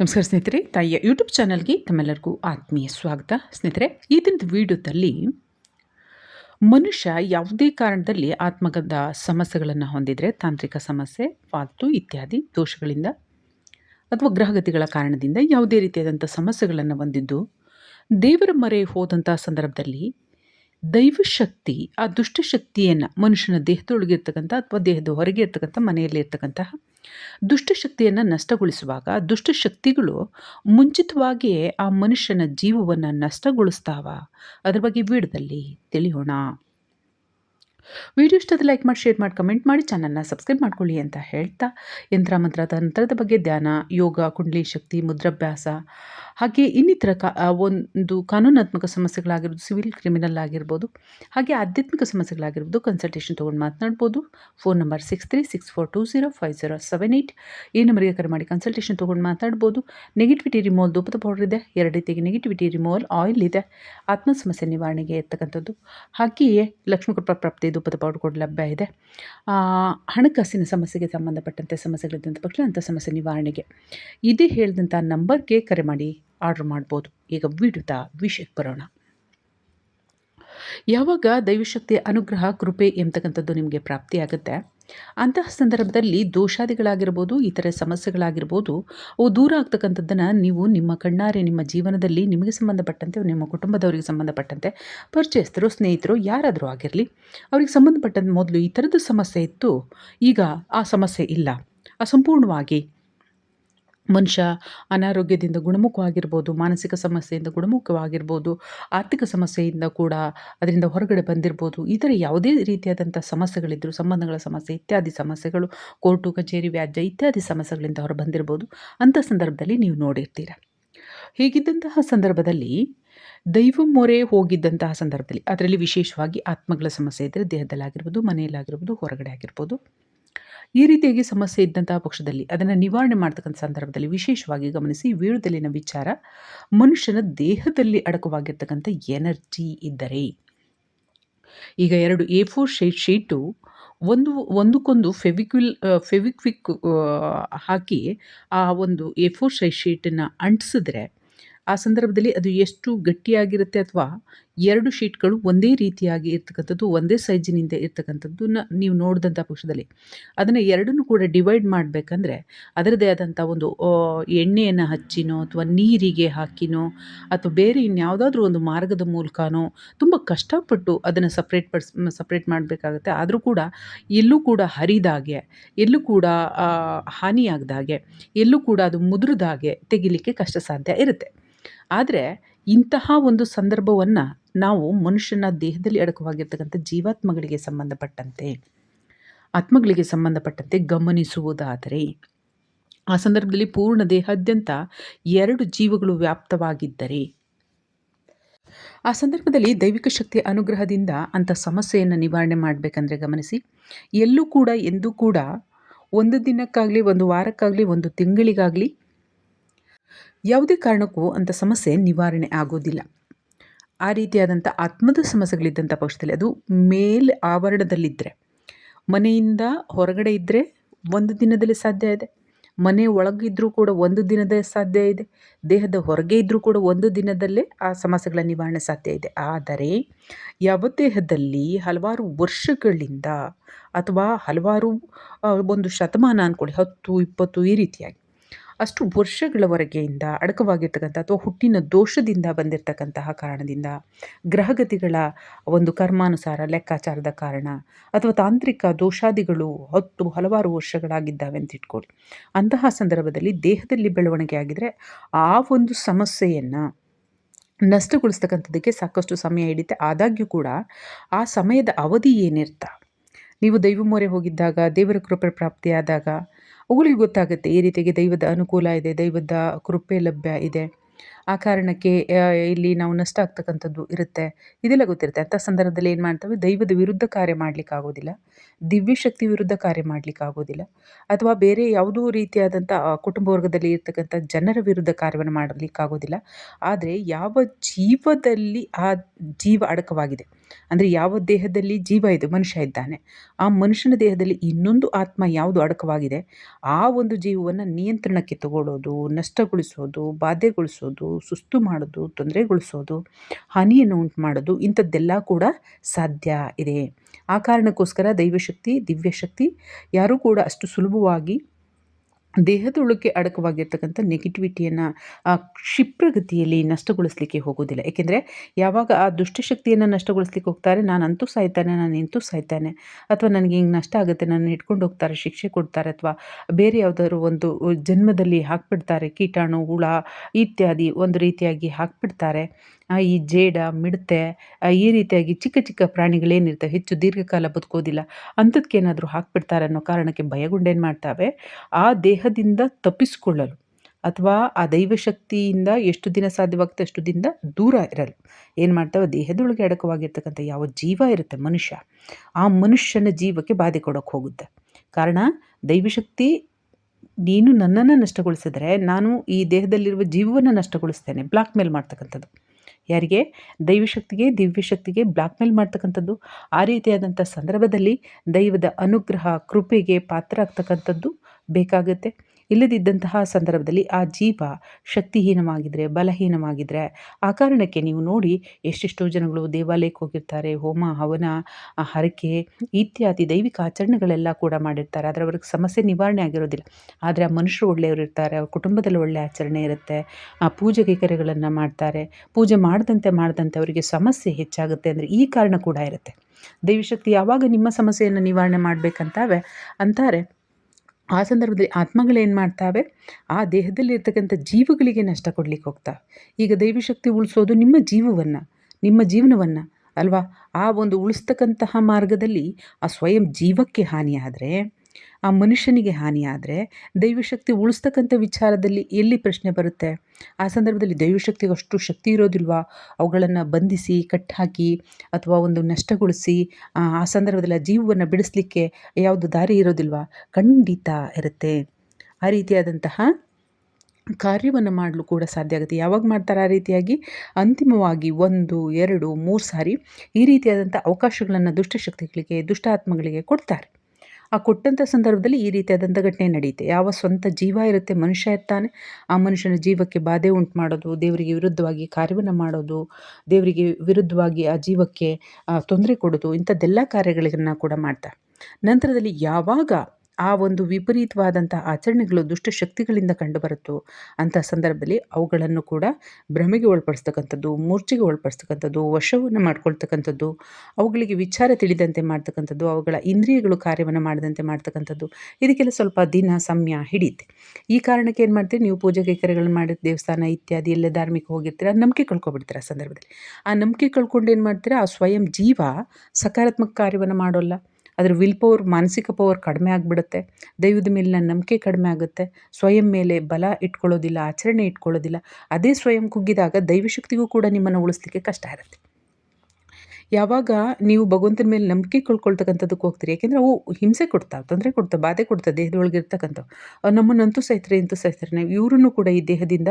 ನಮಸ್ಕಾರ ಸ್ನೇಹಿತರೆ, ತಾಯಿಯ ಯೂಟ್ಯೂಬ್ ಚಾನಲ್ಗೆ ತಮ್ಮೆಲ್ಲರಿಗೂ ಆತ್ಮೀಯ ಸ್ವಾಗತ. ಸ್ನೇಹಿತರೆ, ಈ ದಿನದ ವಿಡಿಯೋದಲ್ಲಿ ಮನುಷ್ಯ ಯಾವುದೇ ಕಾರಣದಲ್ಲಿ ಆತ್ಮಗದ ಸಮಸ್ಯೆಗಳನ್ನು ಹೊಂದಿದರೆ, ತಾಂತ್ರಿಕ ಸಮಸ್ಯೆ ಫಾಲ್ತು ಇತ್ಯಾದಿ ದೋಷಗಳಿಂದ ಅಥವಾ ಗ್ರಹಗತಿಗಳ ಕಾರಣದಿಂದ ಯಾವುದೇ ರೀತಿಯಾದಂಥ ಸಮಸ್ಯೆಗಳನ್ನು ಹೊಂದಿದ್ದು ದೇವರ ಮರೆ ಹೋದಂಥ ಸಂದರ್ಭದಲ್ಲಿ ದೈವಶಕ್ತಿ, ಆ ದುಷ್ಟಶಕ್ತಿಯನ್ನು ಮನುಷ್ಯನ ದೇಹದೊಳಗಿರ್ತಕ್ಕಂಥ ಅಥವಾ ದೇಹದ ಹೊರಗೆ ಇರ್ತಕ್ಕಂಥ ಮನೆಯಲ್ಲಿ ಇರ್ತಕ್ಕಂತಹ ದುಷ್ಟಶಕ್ತಿಯನ್ನು ನಷ್ಟಗೊಳಿಸುವಾಗ ದುಷ್ಟಶಕ್ತಿಗಳು ಮುಂಚಿತವಾಗಿಯೇ ಆ ಮನುಷ್ಯನ ಜೀವವನ್ನು ನಷ್ಟಗೊಳಿಸ್ತಾವ. ಅದ್ರ ಬಗ್ಗೆ ವಿಡಿಯೋದಲ್ಲಿ ತಿಳಿಯೋಣ. ವಿಡಿಯೋ ಇಷ್ಟದ ಲೈಕ್ ಮಾಡಿ, ಶೇರ್ ಮಾಡಿ, ಕಮೆಂಟ್ ಮಾಡಿ, ಚಾನಲ್ನ ಸಬ್ಸ್ಕ್ರೈಬ್ ಮಾಡ್ಕೊಳ್ಳಿ ಅಂತ ಹೇಳ್ತಾ ಯಂತ್ರ ಮಂತ್ರ ತಂತ್ರದ ಬಗ್ಗೆ ಧ್ಯಾನ, ಯೋಗ, ಕುಂಡಲಿ ಶಕ್ತಿ, ಮುದ್ರಾಭ್ಯಾಸ, ಹಾಗೆ ಇನ್ನಿತರ ಕಾ ಒಂದು ಕಾನೂನಾತ್ಮಕ ಸಮಸ್ಯೆಗಳಾಗಿರ್ಬೋದು, ಸಿವಿಲ್ ಕ್ರಿಮಿನಲ್ ಆಗಿರ್ಬೋದು, ಹಾಗೆ ಆಧ್ಯಾತ್ಮಿಕ ಸಮಸ್ಯೆಗಳಾಗಿರ್ಬೋದು ಕನ್ಸಲ್ಟೇಷನ್ ತೊಗೊಂಡು ಮಾತನಾಡ್ಬೋದು. Phone number six three six four two zero five zero seven eight ಈ ನಂಬರಿಗೆ ಕರೆ ಮಾಡಿ ಕನ್ಸಲ್ಟೇಷನ್ ತೊಗೊಂಡು ಮಾತಾಡ್ಬೋದು ನೆಗೆಟಿವಿಟಿ ರಿಮೋಲ್ ದೂಪದ ಪೌಡರ್ ಇದೆ. ಎರಡು ರೀತಿಗೆ ನೆಗೆಟಿವಿಟಿ ರಿಮೋಲ್ ಆಯಿಲ್ ಇದೆ. ಆತ್ಮ ಸಮಸ್ಯೆ ನಿವಾರಣೆಗೆ ಇರ್ತಕ್ಕಂಥದ್ದು ಹಾಗೆಯೇ ಲಕ್ಷ್ಮೀಕೃಪ ಪ್ರಾಪ್ತಿದು ಪ್ರಾಪ್ತಿ ಧೂಪದ ಪೌಡರ್ ಕೂಡ ಲಭ್ಯ ಇದೆ. ಹಣಕಾಸಿನ ಸಮಸ್ಯೆಗೆ ಸಂಬಂಧಪಟ್ಟಂತೆ ಸಮಸ್ಯೆಗಳಿದ್ದಂಥ ಪಕ್ಷ ಅಂಥ ಸಮಸ್ಯೆ ನಿವಾರಣೆಗೆ. ಇದೇ ಹೇಳಿದಂಥ ನಂಬರ್ಗೆ ಕರೆ ಮಾಡಿ ಆರ್ಡ್ರ್ ಮಾಡ್ಬೋದು. ಈಗ ವಿಡಿಯೋದ ವಿಷಯಕ್ಕೆ ಬರೋಣ. ಯಾವಾಗ ದೈವಶಕ್ತಿಯ ಅನುಗ್ರಹ, ಕೃಪೆ ಎಂಬತಕ್ಕಂಥದ್ದು ನಿಮಗೆ ಪ್ರಾಪ್ತಿಯಾಗುತ್ತೆ. ಅಂತಹ ಸಂದರ್ಭದಲ್ಲಿ ದೋಷಾದಿಗಳಾಗಿರ್ಬೋದು, ಇತರೆ ಸಮಸ್ಯೆಗಳಾಗಿರ್ಬೋದು ಅವು ದೂರ ಆಗ್ತಕ್ಕಂಥದ್ದನ್ನು ನೀವು ನಿಮ್ಮ ಕಣ್ಣಾರೆ, ನಿಮ್ಮ ಜೀವನದಲ್ಲಿ ನಿಮಗೆ ಸಂಬಂಧಪಟ್ಟಂತೆ, ನಿಮ್ಮ ಕುಟುಂಬದವರಿಗೆ ಸಂಬಂಧಪಟ್ಟಂತೆ ಪರಿಚಯಸ್ಥರು, ಸ್ನೇಹಿತರು ಯಾರಾದರೂ ಆಗಿರಲಿ, ಅವ್ರಿಗೆ ಸಂಬಂಧಪಟ್ಟಂತೆ ಮೊದಲು ಈ ಥರದ್ದು ಸಮಸ್ಯೆ ಇತ್ತು. ಈಗ ಆ ಸಮಸ್ಯೆ ಇಲ್ಲ. ಅಸಂಪೂರ್ಣವಾಗಿ ಮನುಷ್ಯ ಅನಾರೋಗ್ಯದಿಂದ ಗುಣಮುಖವಾಗಿರ್ಬೋದು, ಮಾನಸಿಕ ಸಮಸ್ಯೆಯಿಂದ ಗುಣಮುಖವಾಗಿರ್ಬೋದು, ಆರ್ಥಿಕ ಸಮಸ್ಯೆಯಿಂದ ಕೂಡ ಅದರಿಂದ ಹೊರಗಡೆ ಬಂದಿರ್ಬೋದು ಥರ ಯಾವುದೇ ರೀತಿಯಾದಂಥ ಸಮಸ್ಯೆಗಳಿದ್ದರೂ ಸಂಬಂಧಗಳ ಸಮಸ್ಯೆ, ಇತ್ಯಾದಿ ಸಮಸ್ಯೆಗಳು, ಕೋರ್ಟು, ಕಚೇರಿ, ವ್ಯಾಜ್ಯ ಇತ್ಯಾದಿ ಸಮಸ್ಯೆಗಳಿಂದ ಹೊರ ಬಂದಿರ್ಬೋದು, ಅಂಥ ಸಂದರ್ಭದಲ್ಲಿ ನೀವು ನೋಡಿರ್ತೀರ. ಹೀಗಿದ್ದಂತಹ ಸಂದರ್ಭದಲ್ಲಿ ದೈವ ಮೊರೆ ಹೋಗಿದ್ದಂತಹ ಸಂದರ್ಭದಲ್ಲಿ, ಅದರಲ್ಲಿ ವಿಶೇಷವಾಗಿ ಆತ್ಮಗಳ ಸಮಸ್ಯೆ ಇದ್ದರೆ ದೇಹದಲ್ಲಾಗಿರ್ಬೋದು, ಮನೆಯಲ್ಲಾಗಿರ್ಬೋದು, ಹೊರಗಡೆ ಆಗಿರ್ಬೋದು ಈ ರೀತಿಯಾಗಿ ಸಮಸ್ಯೆ ಇದ್ದಂತಹ ಪಕ್ಷದಲ್ಲಿ ಅದನ್ನು ನಿವಾರಣೆ ಮಾಡ್ತಕ್ಕಂಥ ಸಂದರ್ಭದಲ್ಲಿ ವಿಶೇಷವಾಗಿ ಗಮನಿಸಿ ವೀಳ್ಯದಲ್ಲಿನ ವಿಚಾರ, ಮನುಷ್ಯನ ದೇಹದಲ್ಲಿ ಅಡಕವಾಗಿರ್ತಕ್ಕಂಥ ಎನರ್ಜಿ ಇದ್ದರೆ. ಈಗ ಎರಡು ಎ ಫೋರ್ ಶೀಟ್ ಶೀಟು ಒಂದು, ಒಂದಕ್ಕೊಂದು ಫೆವಿಕ್ವಿಲ್ ಫೆವಿಕ್ವಿಕ್ ಹಾಕಿ ಆ ಒಂದು ಎ ಫೋರ್ ಸೈಜ್ ಶೀಟನ್ನು ಅಂಟಿಸಿದ್ರೆ ಆ ಸಂದರ್ಭದಲ್ಲಿ ಅದು ಎಷ್ಟು ಗಟ್ಟಿಯಾಗಿರುತ್ತೆ ಅಥವಾ ಎರಡು ಶೀಟ್ಗಳು ಒಂದೇ ರೀತಿಯಾಗಿ ಇರ್ತಕ್ಕಂಥದ್ದು, ಒಂದೇ ಸೈಜಿನಿಂದ ಇರ್ತಕ್ಕಂಥದ್ದನ್ನ ನೀವು ನೋಡಿದಂಥ ಪಕ್ಷದಲ್ಲಿ. ಅದನ್ನು ಎರಡನ್ನೂ ಕೂಡ ಡಿವೈಡ್ ಮಾಡಬೇಕಂದ್ರೆ ಅದರದೇ ಆದಂಥ ಒಂದು ಎಣ್ಣೆಯನ್ನು ಹಚ್ಚಿನೋ ಅಥವಾ ನೀರಿಗೆ ಹಾಕಿನೋ ಅಥವಾ ಬೇರೆ ಇನ್ಯಾವುದಾದ್ರೂ ಒಂದು ಮಾರ್ಗದ ಮೂಲಕನೋ ತುಂಬ ಕಷ್ಟಪಟ್ಟು ಅದನ್ನು ಸಪ್ರೇಟ್ ಪಡಿಸ್ ಸಪ್ರೇಟ್ ಮಾಡಬೇಕಾಗತ್ತೆ. ಆದರೂ ಕೂಡ ಎಲ್ಲೂ ಕೂಡ ಹರಿದಾಗೆ, ಎಲ್ಲೂ ಕೂಡ ಹಾನಿಯಾಗದಾಗೆ, ಎಲ್ಲೂ ಕೂಡ ಅದು ಮುದುರಿದಾಗೆ ತೆಗಿಲಿಕ್ಕೆ ಕಷ್ಟ ಸಾಧ್ಯ ಇರುತ್ತೆ. ಆದರೆ ಇಂತಹ ಒಂದು ಸಂದರ್ಭವನ್ನು ನಾವು ಮನುಷ್ಯನ ದೇಹದಲ್ಲಿ ಅಡಕವಾಗಿರ್ತಕ್ಕಂಥ ಜೀವಾತ್ಮಗಳಿಗೆ ಸಂಬಂಧಪಟ್ಟಂತೆ, ಆತ್ಮಗಳಿಗೆ ಸಂಬಂಧಪಟ್ಟಂತೆ ಗಮನಿಸುವುದಾದರೆ, ಆ ಸಂದರ್ಭದಲ್ಲಿ ಪೂರ್ಣ ದೇಹಾದ್ಯಂತ ಎರಡು ಜೀವಗಳು ವ್ಯಾಪ್ತವಾಗಿದ್ದರೆ, ಆ ಸಂದರ್ಭದಲ್ಲಿ ದೈವಿಕ ಶಕ್ತಿಯ ಅನುಗ್ರಹದಿಂದ ಅಂಥ ಸಮಸ್ಯೆಯನ್ನು ನಿವಾರಣೆ ಮಾಡಬೇಕಂದ್ರೆ ಗಮನಿಸಿ, ಎಲ್ಲೂ ಕೂಡ ಎಂದೂ ಕೂಡ ಒಂದು ದಿನಕ್ಕಾಗಲಿ, ಒಂದು ವಾರಕ್ಕಾಗಲಿ, ಒಂದು ತಿಂಗಳಿಗಾಗಲಿ ಯಾವುದೇ ಕಾರಣಕ್ಕೂ ಅಂಥ ಸಮಸ್ಯೆ ನಿವಾರಣೆ ಆಗೋದಿಲ್ಲ. ಆ ರೀತಿಯಾದಂಥ ಆತ್ಮದ ಸಮಸ್ಯೆಗಳಿದ್ದಂಥ ಪಕ್ಷದಲ್ಲಿ ಅದು ಮೇಲ್ ಆವರಣದಲ್ಲಿದ್ದರೆ ಮನೆಯಿಂದ ಹೊರಗಡೆ ಇದ್ದರೆ ಒಂದು ದಿನದಲ್ಲಿ ಸಾಧ್ಯ ಇದೆ, ಮನೆ ಒಳಗಿದ್ರೂ ಕೂಡ ಒಂದು ದಿನದ ಸಾಧ್ಯ ಇದೆ, ದೇಹದ ಹೊರಗೆ ಇದ್ದರೂ ಕೂಡ ಒಂದು ದಿನದಲ್ಲೇ ಆ ಸಮಸ್ಯೆಗಳ ನಿವಾರಣೆ ಸಾಧ್ಯ ಇದೆ. ಆದರೆ ಯಾವ ದೇಹದಲ್ಲಿ ಹಲವಾರು ವರ್ಷಗಳಿಂದ ಅಥವಾ ಹಲವಾರು ಒಂದು ಶತಮಾನ ಅಂದ್ಕೊಳ್ಳಿ, ಹತ್ತು, ಇಪ್ಪತ್ತು ಈ ರೀತಿಯಾಗಿ ಅಷ್ಟು ವರ್ಷಗಳವರೆಗೆಯಿಂದ ಅಡಕವಾಗಿರ್ತಕ್ಕಂಥ ಅಥವಾ ಹುಟ್ಟಿನ ದೋಷದಿಂದ ಬಂದಿರತಕ್ಕಂತಹ ಕಾರಣದಿಂದ ಗ್ರಹಗತಿಗಳ ಒಂದು ಕರ್ಮಾನುಸಾರ ಲೆಕ್ಕಾಚಾರದ ಕಾರಣ ಅಥವಾ ತಾಂತ್ರಿಕ ದೋಷಾದಿಗಳು ಹತ್ತು ಹಲವಾರು ವರ್ಷಗಳಾಗಿದ್ದಾವೆ ಅಂತ ಇಟ್ಕೊಳ್ಳಿ. ಅಂತಹ ಸಂದರ್ಭದಲ್ಲಿ ದೇಹದಲ್ಲಿ ಬೆಳವಣಿಗೆ ಆಗಿದರೆ ಆ ಒಂದು ಸಮಸ್ಯೆಯನ್ನು ನಷ್ಟಗೊಳಿಸ್ತಕ್ಕಂಥದ್ದಕ್ಕೆ ಸಾಕಷ್ಟು ಸಮಯ ಹಿಡಿತೆ. ಆದಾಗ್ಯೂ ಕೂಡ ಆ ಸಮಯದ ಅವಧಿ ಏನಿರ್ತಾ? ನೀವು ದೈವ ಮೊರೆ ಹೋಗಿದ್ದಾಗ, ದೇವರ ಕೃಪೆ ಪ್ರಾಪ್ತಿಯಾದಾಗ ಅವುಗಳಿಗೆ ಗೊತ್ತಾಗುತ್ತೆ ಈ ರೀತಿಯಾಗಿ ದೈವದ ಅನುಕೂಲ ಇದೆ, ದೈವದ ಕೃಪೆ ಲಭ್ಯ ಇದೆ. ಆ ಕಾರಣಕ್ಕೆ ಇಲ್ಲಿ ನಾವು ನಷ್ಟ ಆಗ್ತಕ್ಕಂಥದ್ದು ಇರುತ್ತೆ. ಇದೆಲ್ಲ ಗೊತ್ತಿರುತ್ತೆ. ಅಂಥ ಸಂದರ್ಭದಲ್ಲಿ ಏನು ಮಾಡ್ತವೆ? ದೈವದ ವಿರುದ್ಧ ಕಾರ್ಯ ಮಾಡಲಿಕ್ಕೆ ಆಗೋದಿಲ್ಲ. ದಿವ್ಯಶಕ್ತಿ ವಿರುದ್ಧ ಕಾರ್ಯ ಮಾಡಲಿಕ್ಕಾಗೋದಿಲ್ಲ ಅಥವಾ ಬೇರೆ ಯಾವುದೋ ರೀತಿಯಾದಂಥ ಕುಟುಂಬ ವರ್ಗದಲ್ಲಿ ಇರ್ತಕ್ಕಂಥ ಜನರ ವಿರುದ್ಧ ಕಾರ್ಯವನ್ನು ಮಾಡಲಿಕ್ಕಾಗೋದಿಲ್ಲ ಆದರೆ ಯಾವ ಜೀವದಲ್ಲಿ ಆ ಜೀವ ಅಡಕವಾಗಿದೆ? ಅಂದರೆ ಯಾವ ದೇಹದಲ್ಲಿ ಜೀವ ಇದೆ, ಮನುಷ್ಯ ಇದ್ದಾನೆ. ಆ ಮನುಷ್ಯನ ದೇಹದಲ್ಲಿ ಇನ್ನೊಂದು ಆತ್ಮ ಯಾವುದು ಅಡಕವಾಗಿದೆ? ಆ ಒಂದು ಜೀವವನ್ನು ನಿಯಂತ್ರಣಕ್ಕೆ ತಗೊಳ್ಳೋದು ನಷ್ಟಗೊಳಿಸೋದು, ಬಾಧೆಗೊಳಿಸೋದು, ಸುಸ್ತು ಮಾಡೋದು, ತೊಂದರೆಗೊಳಿಸೋದು, ಹಾನಿಯನ್ನು ಉಂಟು ಮಾಡೋದು ಇಂಥದ್ದೆಲ್ಲ ಕೂಡ ಸಾಧ್ಯ ಇದೆ. ಆ ಕಾರಣಕ್ಕೋಸ್ಕರ ದೈವಶಕ್ತಿ, ದಿವ್ಯಶಕ್ತಿ ಯಾರೂ ಕೂಡ ಅಷ್ಟು ಸುಲಭವಾಗಿ ದೇಹದೊಳಕ್ಕೆ ಅಡಕವಾಗಿರ್ತಕ್ಕಂಥ ನೆಗೆಟಿವಿಟಿಯನ್ನು ಆ ಕ್ಷಿಪ್ರಗತಿಯಲ್ಲಿ ನಷ್ಟಗೊಳಿಸಲಿಕ್ಕೆ ಹೋಗೋದಿಲ್ಲ ಏಕೆಂದರೆ, ಯಾವಾಗ ಆ ದುಷ್ಟಶಕ್ತಿಯನ್ನು ನಷ್ಟಗೊಳಿಸ್ಲಿಕ್ಕೆ ಹೋಗ್ತಾರೆ ನಾನು ಅಂತೂ ಸಾಯ್ತಾನೆ ನಾನು ಇಂತೂ ಸಾಯ್ತಾನೆ. ಅಥವಾ ನನಗೆ ಹಿಂಗೆ ನಷ್ಟ ಆಗುತ್ತೆ ನನ್ನ ಇಟ್ಕೊಂಡು ಹೋಗ್ತಾರೆ, ಶಿಕ್ಷೆ ಕೊಡ್ತಾರೆ, ಅಥವಾ ಬೇರೆ ಯಾವುದಾದ್ರು ಒಂದು ಜನ್ಮದಲ್ಲಿ ಹಾಕ್ಬಿಡ್ತಾರೆ, ಕೀಟಾಣು, ಹುಳ, ಇತ್ಯಾದಿ ಒಂದು ರೀತಿಯಾಗಿ ಹಾಕ್ಬಿಡ್ತಾರೆ. ಈ ಜೇಡ, ಮಿಡತೆ ಈ ರೀತಿಯಾಗಿ ಚಿಕ್ಕ ಚಿಕ್ಕ ಪ್ರಾಣಿಗಳೇನಿರ್ತವೆ ಹೆಚ್ಚು ದೀರ್ಘಕಾಲ ಬದುಕೋದಿಲ್ಲ ಅಂಥದ್ಕೇನಾದರೂ ಹಾಕ್ಬಿಡ್ತಾರೆ ಅನ್ನೋ ಕಾರಣಕ್ಕೆ ಭಯಗೊಂಡೇನು ಮಾಡ್ತಾವೆ? ಆ ದೇಹದಿಂದ ತಪ್ಪಿಸಿಕೊಳ್ಳಲು ಅಥವಾ ಆ ದೈವಶಕ್ತಿಯಿಂದ ಎಷ್ಟು ದಿನ ಸಾಧ್ಯವಾಗುತ್ತೆ ಅಷ್ಟು ದಿನ ದೂರ ಇರಲು. ಏನು ಮಾಡ್ತಾವೆ? ದೇಹದೊಳಗೆ ಅಡಕವಾಗಿರ್ತಕ್ಕಂಥ ಯಾವ ಜೀವ ಇರುತ್ತೆ ಮನುಷ್ಯ, ಆ ಮನುಷ್ಯನ ಜೀವಕ್ಕೆ ಬಾಧೆ ಕೊಡೋಕ್ಕೆ ಹೋಗುತ್ತೆ. ಕಾರಣ ದೈವಶಕ್ತಿ ನೀನು ನನ್ನನ್ನು ನಷ್ಟಗೊಳಿಸಿದ್ರೆ ನಾನು ಈ ದೇಹದಲ್ಲಿರುವ ಜೀವವನ್ನು ನಷ್ಟಗೊಳಿಸ್ತೇನೆ ಬ್ಲಾಕ್ ಮೇಲ್ ಮಾಡ್ತಕ್ಕಂಥದ್ದು. ಯಾರಿಗೆ? ದೈವಶಕ್ತಿಗೆ, ದಿವ್ಯಶಕ್ತಿಗೆ ಬ್ಲ್ಯಾಕ್ ಮೇಲ್ ಮಾಡ್ತಕ್ಕಂಥದ್ದು. ಆ ರೀತಿಯಾದಂಥ ಸಂದರ್ಭದಲ್ಲಿ ದೈವದ ಅನುಗ್ರಹ, ಕೃಪೆಗೆ ಪಾತ್ರ ಆಗ್ತಕ್ಕಂಥದ್ದು ಬೇಕಾಗುತ್ತೆ. ಇಲ್ಲದಿದ್ದಂತಹ ಸಂದರ್ಭದಲ್ಲಿ ಆ ಜೀವ ಶಕ್ತಿಹೀನವಾಗಿದ್ದರೆ ಬಲಹೀನವಾಗಿದ್ದರೆ ಆ ಕಾರಣಕ್ಕೆ ನೀವು ನೋಡಿ ಎಷ್ಟೆಷ್ಟೋ ಜನಗಳು ದೇವಾಲಯಕ್ಕೆ ಹೋಗಿರ್ತಾರೆ, ಹೋಮ, ಹವನ ಹರಕೆ, ಇತ್ಯಾದಿ ದೈವಿಕ ಆಚರಣೆಗಳೆಲ್ಲ ಕೂಡ ಮಾಡಿರ್ತಾರೆ. ಆದರೆ ಅವ್ರಿಗೆ ಸಮಸ್ಯೆ ನಿವಾರಣೆ ಆಗಿರೋದಿಲ್ಲ. ಆದರೆ ಆ ಮನುಷ್ಯರು ಒಳ್ಳೆಯವರು ಇರ್ತಾರೆ, ಅವ್ರ ಕುಟುಂಬದಲ್ಲಿ ಒಳ್ಳೆಯ ಆಚರಣೆ ಇರುತ್ತೆ, ಆ ಪೂಜೆ ಕೈಕರ್ಯಗಳನ್ನು ಮಾಡ್ತಾರೆ, ಪೂಜೆ ಮಾಡದಂತೆ ಮಾಡದಂತೆ ಅವರಿಗೆ ಸಮಸ್ಯೆ ಹೆಚ್ಚಾಗುತ್ತೆ ಅಂದರೆ ಈ ಕಾರಣ ಕೂಡ ಇರುತ್ತೆ. ದೈವಶಕ್ತಿ ಯಾವಾಗ ನಿಮ್ಮ ಸಮಸ್ಯೆಯನ್ನು ನಿವಾರಣೆ ಮಾಡಬೇಕಂತಾವೆ ಅಂತಾರೆ ಆ ಸಂದರ್ಭದಲ್ಲಿ ಆತ್ಮಗಳೇನು ಮಾಡ್ತಾವೆ? ಆ ದೇಹದಲ್ಲಿರ್ತಕ್ಕಂಥ ಜೀವಗಳಿಗೆ ನಷ್ಟ ಕೊಡ್ಲಿಕ್ಕೆ ಹೋಗ್ತಾವೆ ಈಗ ದೈವಶಕ್ತಿ ಉಳಿಸೋದು ನಿಮ್ಮ ಜೀವವನ್ನು, ನಿಮ್ಮ ಜೀವನವನ್ನು ಅಲ್ವಾ? ಆ ಒಂದು ಉಳಿಸ್ತಕ್ಕಂತಹ ಮಾರ್ಗದಲ್ಲಿ ಆ ಸ್ವಯಂ ಜೀವಕ್ಕೆ ಹಾನಿಯಾದರೆ ಆ ಮನುಷ್ಯನಿಗೆ ಹಾನಿಯಾದರೆ ದೈವಶಕ್ತಿ ಉಳಿಸ್ತಕ್ಕಂಥ ವಿಚಾರದಲ್ಲಿ ಎಲ್ಲಿ ಪ್ರಶ್ನೆ ಬರುತ್ತೆ? ಆ ಸಂದರ್ಭದಲ್ಲಿ ದೈವಶಕ್ತಿಗೆ ಅಷ್ಟು ಶಕ್ತಿ ಇರೋದಿಲ್ವಾ? ಅವುಗಳನ್ನು ಬಂಧಿಸಿ, ಕಟ್ಟಾಕಿ ಅಥವಾ ಒಂದು ನಷ್ಟಗೊಳಿಸಿ, ಆ ಸಂದರ್ಭದಲ್ಲಿ ಆ ಜೀವವನ್ನು ಬಿಡಿಸ್ಲಿಕ್ಕೆ ಯಾವುದು ದಾರಿ ಇರೋದಿಲ್ವಾ? ಖಂಡಿತ ಇರುತ್ತೆ. ಆ ರೀತಿಯಾದಂತಹ ಕಾರ್ಯವನ್ನು ಮಾಡಲು ಕೂಡ ಸಾಧ್ಯ ಆಗುತ್ತೆ. ಯಾವಾಗ ಮಾಡ್ತಾರೆ ಆ ರೀತಿಯಾಗಿ? ಅಂತಿಮವಾಗಿ ಒಂದು, ಎರಡು, ಮೂರು ಸಾರಿ ಈ ರೀತಿಯಾದಂಥ ಅವಕಾಶಗಳನ್ನು ದುಷ್ಟಶಕ್ತಿಗಳಿಗೆ, ದುಷ್ಟಾತ್ಮಗಳಿಗೆ ಕೊಡ್ತಾರೆ. ಆ ಕೊಟ್ಟಂಥ ಸಂದರ್ಭದಲ್ಲಿ ಈ ರೀತಿಯಾದಂಥ ಘಟನೆ ನಡೆಯುತ್ತೆ. ಯಾವ ಸ್ವಂತ ಜೀವ ಇರುತ್ತೆ, ಮನುಷ್ಯ ಇರ್ತಾನೆ. ಆ ಮನುಷ್ಯನ ಜೀವಕ್ಕೆ ಬಾಧೆ ಉಂಟು ಮಾಡೋದು, ದೇವರಿಗೆ ವಿರುದ್ಧವಾಗಿ ಕಾರ್ಯವನ್ನು ಮಾಡೋದು, ದೇವರಿಗೆ ವಿರುದ್ಧವಾಗಿ ಆ ಜೀವಕ್ಕೆ ತೊಂದರೆ ಕೊಡೋದು, ಇಂಥದ್ದೆಲ್ಲ ಕಾರ್ಯಗಳನ್ನು ಕೂಡ ಮಾಡ್ತಾರೆ ನಂತರದಲ್ಲಿ ಯಾವಾಗ ಆ ಒಂದು ವಿಪರೀತವಾದಂಥ ಆಚರಣೆಗಳು ದುಷ್ಟಶಕ್ತಿಗಳಿಂದ ಕಂಡುಬರುತ್ತೋ ಅಂತ ಸಂದರ್ಭದಲ್ಲಿ ಅವುಗಳನ್ನು ಕೂಡ ಭ್ರಮೆಗೆ ಒಳಪಡಿಸ್ತಕ್ಕಂಥದ್ದು, ಮೂರ್ಛೆಗೆ ಒಳಪಡಿಸ್ತಕ್ಕಂಥದ್ದು, ವಶವನ್ನು ಮಾಡ್ಕೊಳ್ತಕ್ಕಂಥದ್ದು, ಅವುಗಳಿಗೆ ವಿಚಾರ ತಿಳಿದಂತೆ ಮಾಡ್ತಕ್ಕಂಥದ್ದು, ಅವುಗಳ ಇಂದ್ರಿಯಗಳು ಕಾರ್ಯವನ್ನು ಮಾಡದಂತೆ ಮಾಡ್ತಕ್ಕಂಥದ್ದು, ಇದಕ್ಕೆಲ್ಲ ಸ್ವಲ್ಪ ದಿನ, ಸಮಯ ಹಿಡಿಯುತ್ತೆ ಈ ಕಾರಣಕ್ಕೆ ಏನು ಮಾಡ್ತೀರಿ? ನೀವು ಪೂಜೆ ಕೈಕರ್ಯಗಳನ್ನು ಮಾಡಿದ ದೇವಸ್ಥಾನ ಇತ್ಯಾದಿ ಎಲ್ಲ ಧಾರ್ಮಿಕ ಹೋಗಿರ್ತೀರ? ನಂಬಿಕೆ ಕಳ್ಕೊಬಿಡ್ತೀರ ಆ ಸಂದರ್ಭದಲ್ಲಿ? ಆ ನಂಬಿಕೆ ಕಳ್ಕೊಂಡು ಏನು ಮಾಡ್ತೀರಾ? ಆ ಸ್ವಯಂ ಜೀವ ಸಕಾರಾತ್ಮಕ ಕಾರ್ಯವನ್ನು ಮಾಡೋಲ್ಲ. ಅದರ ವಿಲ್ ಪವರ್ ಮಾನಸಿಕ ಪವರ್ ಕಡಿಮೆ ಆಗಿಬಿಡುತ್ತೆ. ದೈವದ ಮೇಲಿನ ನಂಬಿಕೆ ಕಡಿಮೆ ಆಗುತ್ತೆ. ಸ್ವಯಂ ಮೇಲೆ ಬಲ ಇಟ್ಕೊಳ್ಳೋದಿಲ್ಲ, ಆಚರಣೆ ಇಟ್ಕೊಳ್ಳೋದಿಲ್ಲ. ಅದೇ ಸ್ವಯಂ ಕುಗ್ಗಿದಾಗ ದೈವಶಕ್ತಿಗೂ ಕೂಡ ನಿಮ್ಮನ್ನು ಉಳಿಸ್ಲಿಕ್ಕೆ ಕಷ್ಟ ಇರುತ್ತೆ. ಯಾವಾಗ ನೀವು ಭಗವಂತನ ಮೇಲೆ ನಂಬಿಕೆ ಕಳ್ಕೊಳ್ತಕ್ಕಂಥದ್ದಕ್ಕೆ ಹೋಗ್ತೀರಿ? ಯಾಕೆಂದರೆ ಅವು ಹಿಂಸೆ ಕೊಡ್ತಾವೆ, ತೊಂದರೆ ಕೊಡ್ತಾವೆ, ಬಾಧೆ ಕೊಡ್ತಾ ದೇಹದೊಳಗಿರ್ತಕ್ಕಂಥವು. ನಮ್ಮನ್ನಂತೂ ಸಹಿತರೆ ಇಂತೂ ಸೈತ್ರೆ ನಾವು ಇವರನ್ನು ಕೂಡ ಈ ದೇಹದಿಂದ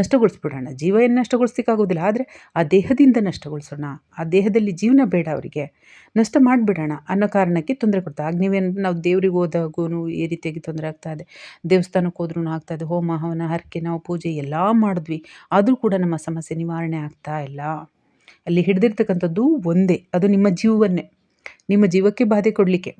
ನಷ್ಟಗೊಳಿಸ್ಬಿಡೋಣ. ಜೀವ ಏನು ನಷ್ಟಗೊಳಿಸ್ಲಿಕ್ಕಾಗೋದಿಲ್ಲ, ಆದರೆ ಆ ದೇಹದಿಂದ ನಷ್ಟಗೊಳಿಸೋಣ. ಆ ದೇಹದಲ್ಲಿ ಜೀವನ ಬೇಡ ಅವರಿಗೆ. ನಷ್ಟ ಮಾಡಿಬಿಡೋಣ ಅನ್ನೋ ಕಾರಣಕ್ಕೆ ತೊಂದರೆ ಕೊಡ್ತಾ ನೀವೇನು ನಾವು ದೇವರಿಗೆ ಹೋದಾಗೂ ಈ ರೀತಿಯಾಗಿ ತೊಂದರೆ ಆಗ್ತಾ ಇದೆ. ದೇವಸ್ಥಾನಕ್ಕೆ ಹೋದ್ರೂ ಆಗ್ತಾ ಇದೆ. ಹೋಮ, ಹವನ, ಹರಕೆ, ನಾವು ಪೂಜೆ ಎಲ್ಲ ಮಾಡಿದ್ವಿ. ಆದರೂ ಕೂಡ ನಮ್ಮ ಸಮಸ್ಯೆ ನಿವಾರಣೆ ಆಗ್ತಾ ಇಲ್ಲ. ಅಲ್ಲಿ ಹಿಡಿದಿರ್ತಕ್ಕಂಥದ್ದು ಒಂದೇ. ಅದು ನಿಮ್ಮ ಜೀವವನ್ನೇ. ನಿಮ್ಮ ಜೀವಕ್ಕೆ ಬಾಧೆ ಕೊಡಲಿಕ್ಕೆ.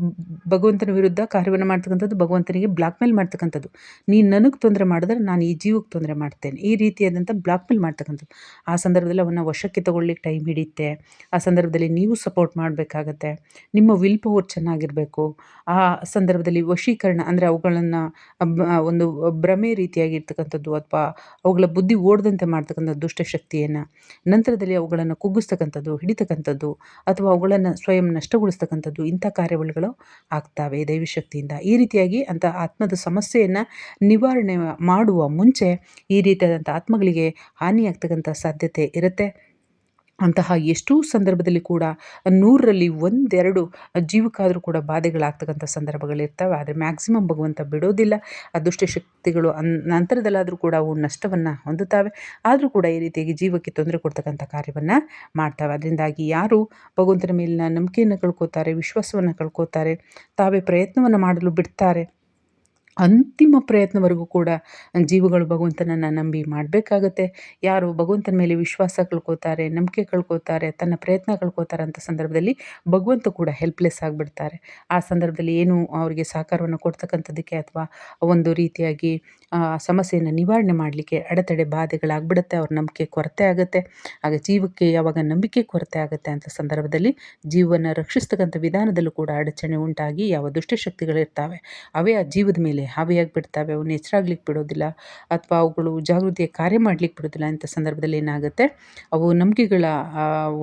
ಭಗವಂತನ ವಿರುದ್ಧ ಕಾರ್ಯವನ್ನು ಮಾಡ್ತಕ್ಕಂಥದ್ದು ಭಗವಂತನಿಗೆ ಬ್ಲಾಕ್ ಮೇಲ್ ಮಾಡ್ತಕ್ಕಂಥದ್ದು. ನೀನು ನನಗೆ ತೊಂದರೆ ಮಾಡಿದ್ರೆ ನಾನು ಈ ಜೀವಕ್ಕೆ ತೊಂದರೆ ಮಾಡ್ತೇನೆ. ಈ ರೀತಿಯಾದಂಥ ಬ್ಲಾಕ್ ಮೇಲ್ ಮಾಡ್ತಕ್ಕಂಥದ್ದು. ಆ ಸಂದರ್ಭದಲ್ಲಿ ಅವನ್ನ ವಶಕ್ಕೆ ತಗೊಳ್ಳಿಕ್ಕೆ ಟೈಮ್ ಹಿಡಿಯುತ್ತೆ. ಆ ಸಂದರ್ಭದಲ್ಲಿ ನೀವು ಸಪೋರ್ಟ್ ಮಾಡಬೇಕಾಗತ್ತೆ. ನಿಮ್ಮ ವಿಲ್ ಪವರ್ ಚೆನ್ನಾಗಿರಬೇಕು. ಆ ಸಂದರ್ಭದಲ್ಲಿ ವಶೀಕರಣ ಅಂದರೆ ಅವುಗಳನ್ನು ಒಂದು ಭ್ರಮೆ ರೀತಿಯಾಗಿರ್ತಕ್ಕಂಥದ್ದು ಅಥವಾ ಅವುಗಳ ಬುದ್ಧಿ ಓಡದಂತೆ ಮಾಡ್ತಕ್ಕಂಥ ದುಷ್ಟಶಕ್ತಿಯನ್ನು ನಂತರದಲ್ಲಿ ಅವುಗಳನ್ನು ಕುಗ್ಗಿಸ್ತಕ್ಕಂಥದ್ದು, ಹಿಡಿತಕ್ಕಂಥದ್ದು ಅಥವಾ ಅವುಗಳನ್ನು ಸ್ವಯಂ ನಷ್ಟಗೊಳಿಸ್ತಕ್ಕಂಥದ್ದು ನಷ್ಟಪಡಿಸ್ತಕ್ಕಂಥದ್ದು ಇಂಥ ಕಾರ್ಯಗಳು ಆಗ್ತವೆ ದೈವಶಕ್ತಿಯಿಂದ. ಈ ರೀತಿಯಾಗಿ ಅಂಥ ಆತ್ಮದ ಸಮಸ್ಯೆಯನ್ನು ನಿವಾರಣೆ ಮಾಡುವ ಮುಂಚೆ ಈ ರೀತಿಯಾದಂಥ ಆತ್ಮಗಳಿಗೆ ಹಾನಿಯಾಗ್ತಕ್ಕಂಥ ಸಾಧ್ಯತೆ ಇರುತ್ತೆ. ಅಂತಹ ಎಷ್ಟೋ ಸಂದರ್ಭದಲ್ಲಿ ಕೂಡ ನೂರರಲ್ಲಿ ಒಂದೆರಡು ಜೀವಕ್ಕಾದರೂ ಕೂಡ ಬಾಧೆಗಳಾಗ್ತಕ್ಕಂಥ ಸಂದರ್ಭಗಳಿರ್ತವೆ. ಆದರೆ ಮ್ಯಾಕ್ಸಿಮಮ್ ಭಗವಂತ ಬಿಡೋದಿಲ್ಲ. ಆ ಶಕ್ತಿಗಳು ಅನ್, ನಂತರದಲ್ಲಾದರೂ ಕೂಡ ಅವು ನಷ್ಟವನ್ನು ಹೊಂದುತ್ತವೆ. ಆದರೂ ಕೂಡ ಈ ರೀತಿಯಾಗಿ ಜೀವಕ್ಕೆ ತೊಂದರೆ ಕೊಡ್ತಕ್ಕಂಥ ಕಾರ್ಯವನ್ನು ಮಾಡ್ತವೆ. ಅದರಿಂದಾಗಿ ಯಾರು ಭಗವಂತನ ಮೇಲಿನ ನಂಬಿಕೆಯನ್ನು ಕಳ್ಕೊತಾರೆ, ವಿಶ್ವಾಸವನ್ನು ಕಳ್ಕೊತಾರೆ, ತಾವೇ ಪ್ರಯತ್ನವನ್ನು ಮಾಡಲು ಬಿಡ್ತಾರೆ ಅಂತಿಮ ಪ್ರಯತ್ನವರೆಗೂ ಕೂಡ ಜೀವಗಳು ಭಗವಂತನನ್ನು ನಂಬಿ ಮಾಡಬೇಕಾಗತ್ತೆ. ಯಾರು ಭಗವಂತನ ಮೇಲೆ ವಿಶ್ವಾಸ ಕಳ್ಕೋತಾರೆ ನಂಬಿಕೆ ಕಳ್ಕೊತಾರೆ ತನ್ನ ಪ್ರಯತ್ನ ಕಳ್ಕೊತಾರೆ ಅಂತ ಸಂದರ್ಭದಲ್ಲಿ ಭಗವಂತ ಕೂಡ ಹೆಲ್ಪ್ಲೆಸ್ ಆಗಿಬಿಡ್ತಾರೆ. ಆ ಸಂದರ್ಭದಲ್ಲಿ ಏನು ಅವರಿಗೆ ಸಹಕಾರವನ್ನು ಕೊಡ್ತಕ್ಕಂಥದ್ದಕ್ಕೆ ಅಥವಾ ಒಂದು ರೀತಿಯಾಗಿ ಸಮಸ್ಯೆಯನ್ನು ನಿವಾರಣೆ ಮಾಡಲಿಕ್ಕೆ ಅಡೆತಡೆ ಬಾಧೆಗಳಾಗ್ಬಿಡುತ್ತೆ, ಅವ್ರ ನಂಬಿಕೆ ಕೊರತೆ ಆಗುತ್ತೆ. ಆಗ ಜೀವಕ್ಕೆ ಯಾವಾಗ ನಂಬಿಕೆ ಕೊರತೆ ಆಗುತ್ತೆ ಅಂತ ಸಂದರ್ಭದಲ್ಲಿ ಜೀವವನ್ನು ರಕ್ಷಿಸ್ತಕ್ಕಂಥ ವಿಧಾನದಲ್ಲೂ ಕೂಡ ಅಡಚಣೆ ಉಂಟಾಗಿ ಯಾವ ದುಷ್ಟಶಕ್ತಿಗಳಿರ್ತಾವೆ ಅವೇ ಆ ಜೀವದ ಮೇಲೆ ಹಾವಿಯಾಗಿ ಬಿಡ್ತವೆ ಅವನ್ನ ಎಚ್ಚರಾಗ್ಲಿಕ್ಕೆ ಬಿಡೋದಿಲ್ಲ ಅಥವಾ ಅವುಗಳು ಜಾಗೃತಿಯ ಕಾರ್ಯ ಮಾಡ್ಲಿಕ್ಕೆ ಬಿಡೋದಿಲ್ಲ ಅಂತ ಸಂದರ್ಭದಲ್ಲಿ ಏನಾಗುತ್ತೆ? ಅವು ನಂಬಿಕೆಗಳ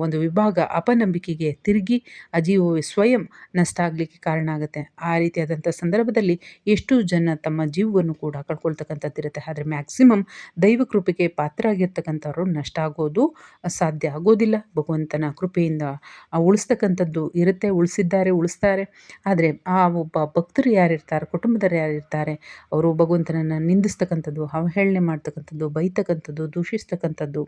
ಒಂದು ವಿಭಾಗ ಅಪನಂಬಿಕೆಗೆ ತಿರುಗಿ ಆ ಜೀವವೇ ಸ್ವಯಂ ನಷ್ಟ ಆಗಲಿಕ್ಕೆ ಕಾರಣ ಆಗುತ್ತೆ. ಆ ರೀತಿಯಾದಂಥ ಸಂದರ್ಭದಲ್ಲಿ ಎಷ್ಟು ಜನ ತಮ್ಮ ಜೀವವನ್ನು ಕೂಡ ಕಳ್ಕೊಳ್ತಕ್ಕಂಥದ್ದಿರುತ್ತೆ ಆದರೆ ಮ್ಯಾಕ್ಸಿಮಮ್ ದೈವ ಕೃಪೆಗೆ ಪಾತ್ರ ಆಗಿರ್ತಕ್ಕಂಥವ್ರು ನಷ್ಟ ಆಗೋದು ಸಾಧ್ಯ ಆಗೋದಿಲ್ಲ. ಭಗವಂತನ ಕೃಪೆಯಿಂದ ಉಳಿಸ್ತಕ್ಕಂಥದ್ದು ಇರುತ್ತೆ. ಉಳಿಸಿದ್ದಾರೆ, ಉಳಿಸ್ತಾರೆ. ಆದರೆ ಆ ಒಬ್ಬ ಭಕ್ತರು ಯಾರಿರ್ತಾರೆ, ಕುಟುಂಬದವರು ಯಾರಿರ್ತಾರೆ ಅವರು ಭಗವಂತನನ್ನು ನಿಂದಿಸ್ತಕ್ಕಂಥದ್ದು, ಅವಹೇಳನೆ ಮಾಡ್ತಕ್ಕಂಥದ್ದು, ಬೈತಕ್ಕಂಥದ್ದು, ದೂಷಿಸ್ತಕ್ಕಂಥದ್ದು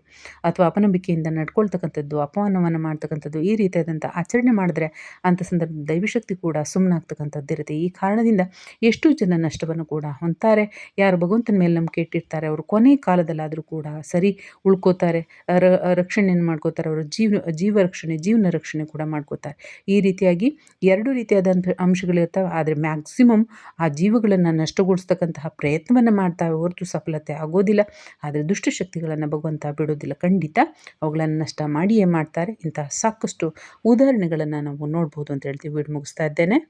ಅಥವಾ ಅಪನಂಬಿಕೆಯಿಂದ ನಡ್ಕೊಳ್ತಕ್ಕಂಥದ್ದು, ಅಪಮಾನವನ್ನು ಮಾಡ್ತಕ್ಕಂಥದ್ದು ಈ ರೀತಿಯಾದಂಥ ಆಚರಣೆ ಮಾಡಿದ್ರೆ ಅಂಥ ಸಂದರ್ಭದಲ್ಲಿ ದೈವಶಕ್ತಿ ಕೂಡ ಸುಮ್ಮನಾಗ್ತಕ್ಕಂಥದ್ದು ಇರುತ್ತೆ ಈ ಕಾರಣದಿಂದ ಎಷ್ಟು ಜನ ನಷ್ಟವನ್ನು ಕೂಡ ಹೊಂತಾರೆ ಯಾರು ಭಗವಂತನ ಮೇಲೆ ನಂಬಿಕೆ ಇಟ್ಟಿರ್ತಾರೆ, ಅವರು ಕೊನೆ ಕಾಲದಲ್ಲಾದರೂ ಕೂಡ ಸರಿ ಉಳ್ಕೋತಾರೆ. ರಕ್ಷಣೆಯನ್ನು ಮಾಡ್ಕೋತಾರೆ, ಅವರು ಜೀವ ಜೀವ ರಕ್ಷಣೆ, ಜೀವನ ರಕ್ಷಣೆ ಕೂಡ ಮಾಡ್ಕೋತಾರೆ. ಈ ರೀತಿಯಾಗಿ ಎರಡು ರೀತಿಯಾದಂಥ ಅಂಶಗಳಿರ್ತವೆ, ಆದರೆ ಮ್ಯಾಕ್ಸಿಮಮ್ ಆ ಜೀವಗಳನ್ನು ನಷ್ಟಗೊಳಿಸ್ತಕ್ಕಂತಹ ಪ್ರಯತ್ನವನ್ನು ಮಾಡ್ತಾವೆ ಹೊರತು ಸಫಲತೆ ಆಗೋದಿಲ್ಲ. ಆದರೆ ದುಷ್ಟಶಕ್ತಿಗಳನ್ನು ಭಗವಂತ ಬಿಡೋದಿಲ್ಲ. ಖಂಡಿತ ಅವುಗಳನ್ನು ನಷ್ಟ ಮಾಡಿಯೇ ಮಾಡ್ತಾರೆ. ಇಂತಹ ಸಾಕಷ್ಟು ಉದಾಹರಣೆಗಳನ್ನು ನಾವು ನೋಡ್ಬೋದು ಅಂತ ಹೇಳ್ತೀವಿ. ಬಿಡು ಮುಗಿಸ್ತಾ ಇದ್ದೇನೆ.